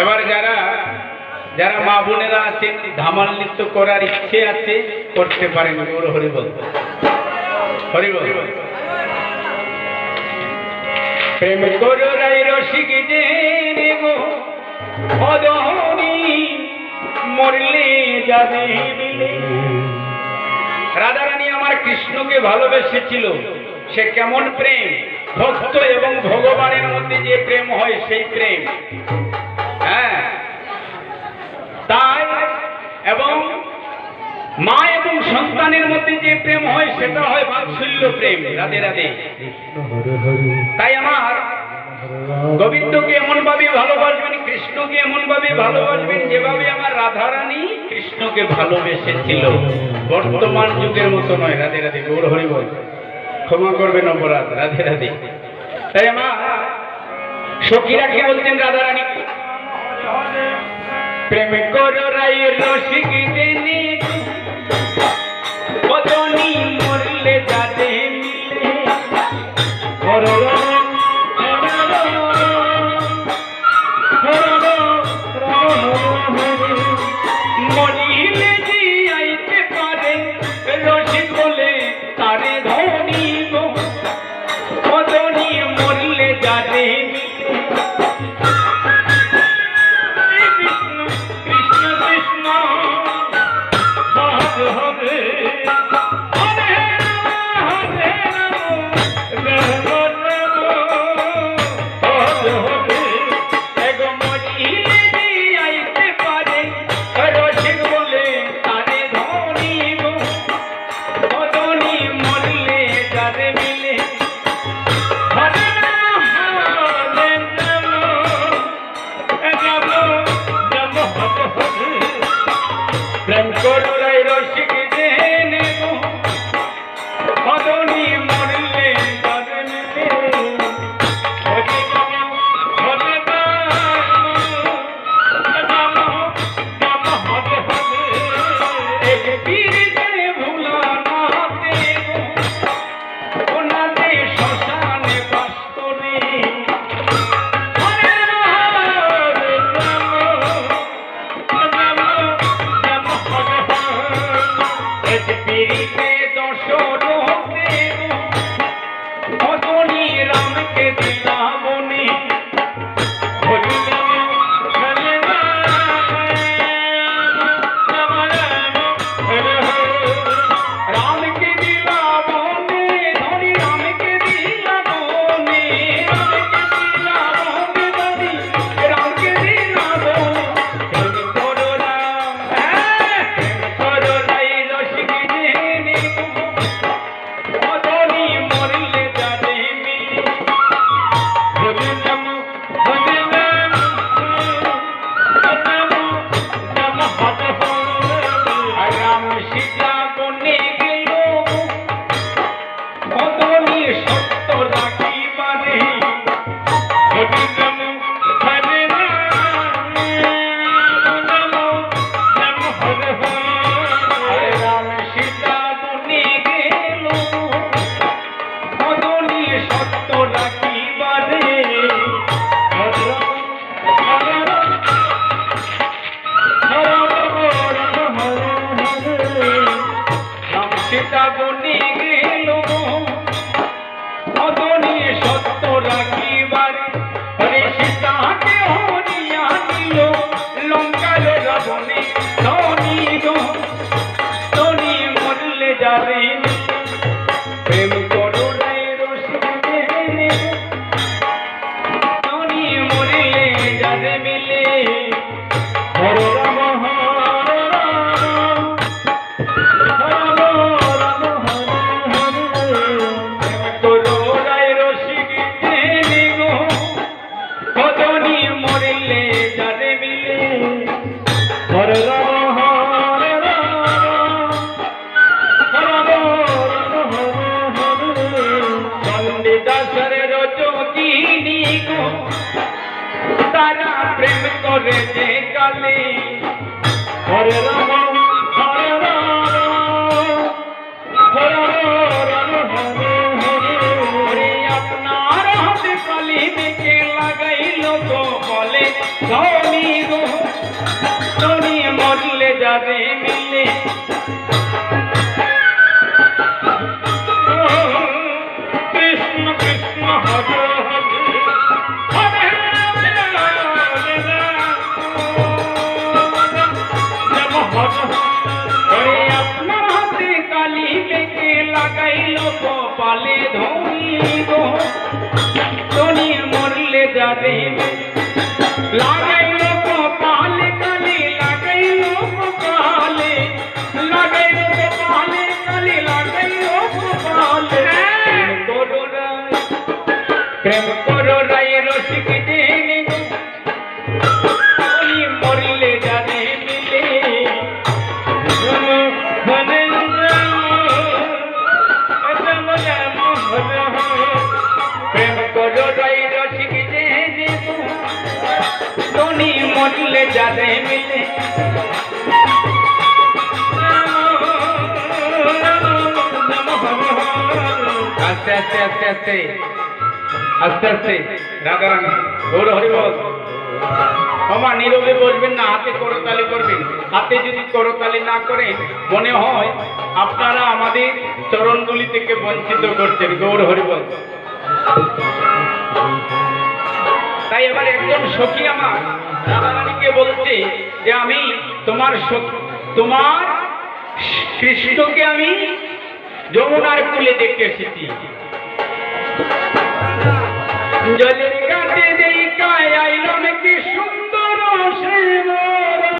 এবার যারা যারা মা বোনেরা আছেন, ধামাল নৃত্য করার ইচ্ছে আছে, করতে পারেন ওর হরিব হরিব প্রেম করাই রসিক যে রাধা আমার কৃষ্ণকে ভালোবেসেছিল। সে কেমন প্রেম? ভক্ত এবং ভগবানের মধ্যে যে প্রেম হয় সেই প্রেম। হ্যাঁ। তাই এবং মা এবং সন্তানের মধ্যে যে প্রেম হয় সেটা হয় বাৎসল্য প্রেম। রাতে রাতে তাই আমার গোবিন্দকে এমন ভাবে ভালোবাসবেন কৃষ্ণ আপনি ভালোবাসবেন, যেভাবে আমার রাধারানী কৃষ্ণকে ভালোবেসেছিল। বর্তমান যুগের মতো নয়। রাধে রাধে, গৌর হরি বল। ক্ষমা করবেন অপরাধ, রাধে রাধে। তাই আমার সখীরা কি বলছেন রাধারানী? প্রেম করো রায়ের রসিক コロライ তারা প্রেম করে যে কালে। হরে রাম হরে রাম, হরে আপনার হাতে কালি মেকে তো বলে ধনী গো ধনী মরলে যাবে যাবে মিলে আস্তে আস্তে আস্তে আস্তে আস্তে আস্তে রাধারানী গৌর হরিবল ক্ষমা নীরবে বসবেন না, হাতে করতালি করবেন। হাতে যদি করতালি না করেন, মনে হয় আপনারা আমাদের চরণগুলি থেকে বঞ্চিত করছেন, গৌর হরিবল তাই এবার একজন সখী আমার রাধারানীকে বলছে যে আমি তোমার তোমার কৃষ্ণকে আমি যমুনার কুলে দেখতে এসেছি। জলের কাছে দেই কায়, আইলো